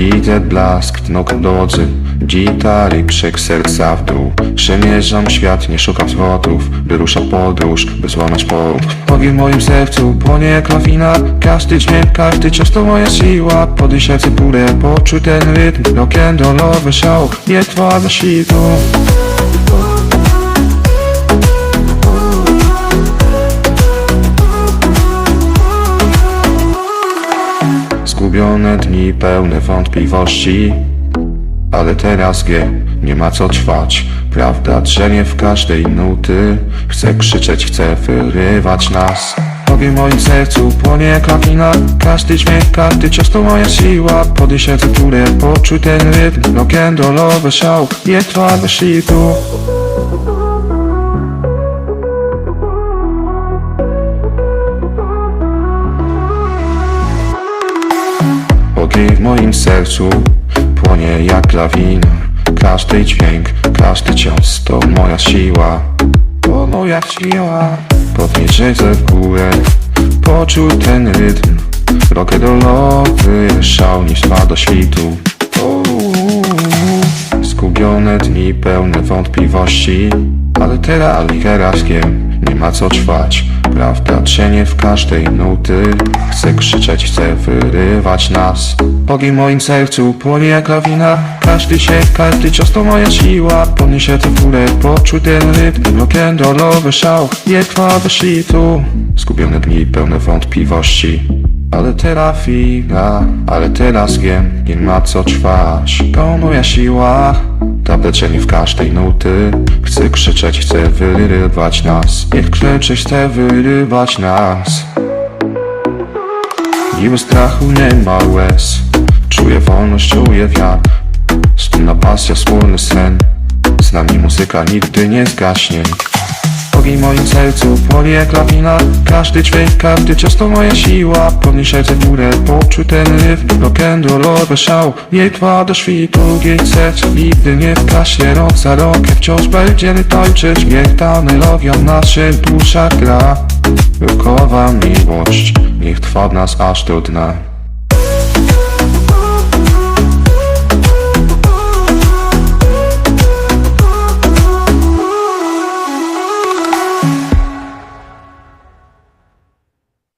Widzę blask w nóg drodzy Gitary, krzyk serca w dół. Przemierzam świat, nie szukam zwrotów By rusza podróż, by złamać porób Ogień w moim sercu płonie jak lawina Każdy dźwięk, każdy cios to moja siła. Podejść serce pórę, poczuć ten rytm Rock'n'rollowy szał, nie trwa za świtu Zgubione dni pełne wątpliwości. Ale teraz wiem, nie ma co trwać Prawda drzemie w każdej nuty. Chcę krzyczeć, chcę wyrywać nas. Ogień w moim sercu płonie jak lawina Każdy dźwięk, każdy cios to moja siła. Serce które poczuj ten rytm. Rock'n'rollowy szał, nie trwa do shitu Ogień w moim sercu płonie jak lawina Każdy dźwięk, każdy cios to moja siła. To moja siła. Podnieść ręce w górę Poczuj ten rytm. Rock'n'rollowy szał niż trwa do świtu. Zgubione dni pełne wątpliwości Ale teraz, wiem Nie ma co trwać. Prawda drzenie w każdej nuty Chcę krzyczeć, chcę wyrywać nas. Ogień w moim sercu płonie jak lawina Każdy się, każdy cios to moja siła. Podniesie tę górę, poczuj ten rytm Rock'n'rollowy szał, trwa do świtu Zgubione dni pełne wątpliwości ale teraz chwila, ale teraz wiem, nie ma co trwać. To moja siła, tableczenie w każdej nuty. Chcę krzyczeć, chcę wyrywać nas. Niech krzyczyć, chcę wyrywać nas. Niby strachu nie ma łez. Czuję wolność, czuję wiatr. Wspólna pasja, wspólny sen. Z nami muzyka nigdy nie zgaśnie Ogień w moim sercu. Płonie jak lawina Każdy dźwięk, każdy cios to moja siła. Podnieś serce w górę, poczuj ten rytm. Rock'n'rollowy szał, nie trwa do świtu Gieć serca nigdy nie wgaśnie Rok za rokiem wciąż będziemy tańczyć. Niech ta melodia w naszych duszach gra. Rokowa miłość, niech trwa w nas aż do dna